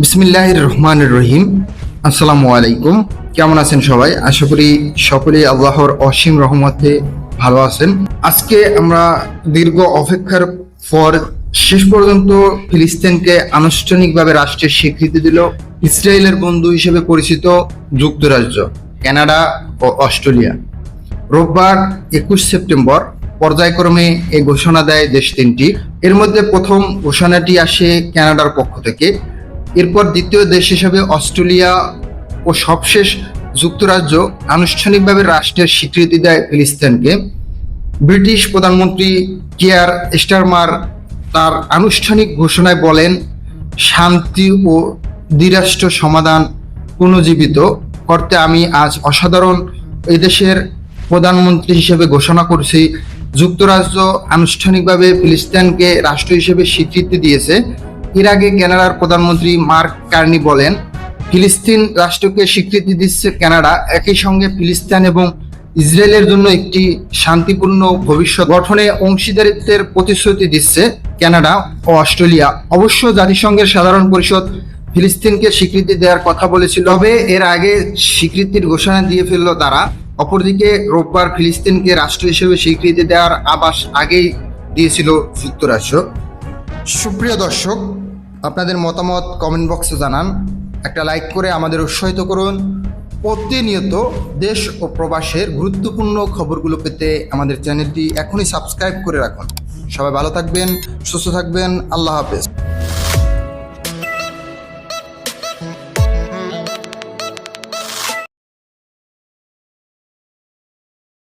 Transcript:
বিসমিল্লাহ রহমান রহিম আসসালামু আলাইকুম। কেমন আছেন সবাই? আশা করি সকলেই আল্লাহর অসীম রহমতে ভালো আছেন। আজকে আমরা দীর্ঘ অপেক্ষার পর শেষ পর্যন্ত ফিলিস্তিনকে আনুষ্ঠানিকভাবে রাষ্ট্রের স্বীকৃতি দিল ইসরায়েলের বন্ধু হিসেবে পরিচিত যুক্তরাজ্য, কানাডা ও অস্ট্রেলিয়া। রোববার একুশ সেপ্টেম্বর পর্যায়ক্রমে এই ঘোষণা দেয় দেশ তিনটি। এর মধ্যে প্রথম ঘোষণাটি আসে কানাডার পক্ষ থেকে। এরপর দ্বিতীয় দেশ হিসেবে অস্ট্রেলিয়া ও সবশেষ যুক্তরাজ্য আনুষ্ঠানিকভাবে রাষ্ট্রের স্বীকৃতি দেয় ফিলিস্তিনকে। ব্রিটিশ প্রধানমন্ত্রী কেয়ার স্টারমার তার আনুষ্ঠানিক ঘোষণায় বলেন, শান্তি ও দ্বিরাষ্ট্র সমাধান পুনর্জীবিত করতে আমি আজ অসাধারণ এই দেশের প্রধানমন্ত্রী হিসেবে ঘোষণা করছি। যুক্তরাজ্য আনুষ্ঠানিকভাবে ফিলিস্তিনকে রাষ্ট্র হিসেবে স্বীকৃতি দিয়েছে। এর আগে কানাডার প্রধানমন্ত্রী মার্ক কার্নি বলেন, ফিলিস্তিন রাষ্ট্রকে স্বীকৃতি দিচ্ছে কানাডা, একই সঙ্গে ফিলিস্তিন এবং ইসরায়েলের জন্য একটি শান্তিপূর্ণ ভবিষ্যৎ গঠনে অংশীদারিত্বের প্রতিশ্রুতি দিচ্ছে কানাডা ও অস্ট্রেলিয়া। অবশ্য জাতিসংঘের সাধারণ পরিষদ ফিলিস্তিনকে স্বীকৃতি দেওয়ার কথা বলেছিল। তবে এর আগে স্বীকৃতির ঘোষণা দিয়ে ফেলল তারা। অপরদিকে রোববার ফিলিস্তিনকে রাষ্ট্র হিসেবে স্বীকৃতি দেওয়ার আবাস আগেই দিয়েছিল যুক্তরাষ্ট্র। সুপ্রিয় দর্শক আপনাদের মতামত কমেন্ট বক্সে জানান। একটা লাইক করে আমাদের উৎসাহিত করুন। প্রতিনিয়ত দেশ ও প্রবাসের গুরুত্বপূর্ণ খবরগুলো পেতে আমাদের চ্যানেলটি এখনই সাবস্ক্রাইব করে রাখুন। সবাই ভালো থাকবেন, সুস্থ থাকবেন, আল্লাহ হাফেজ।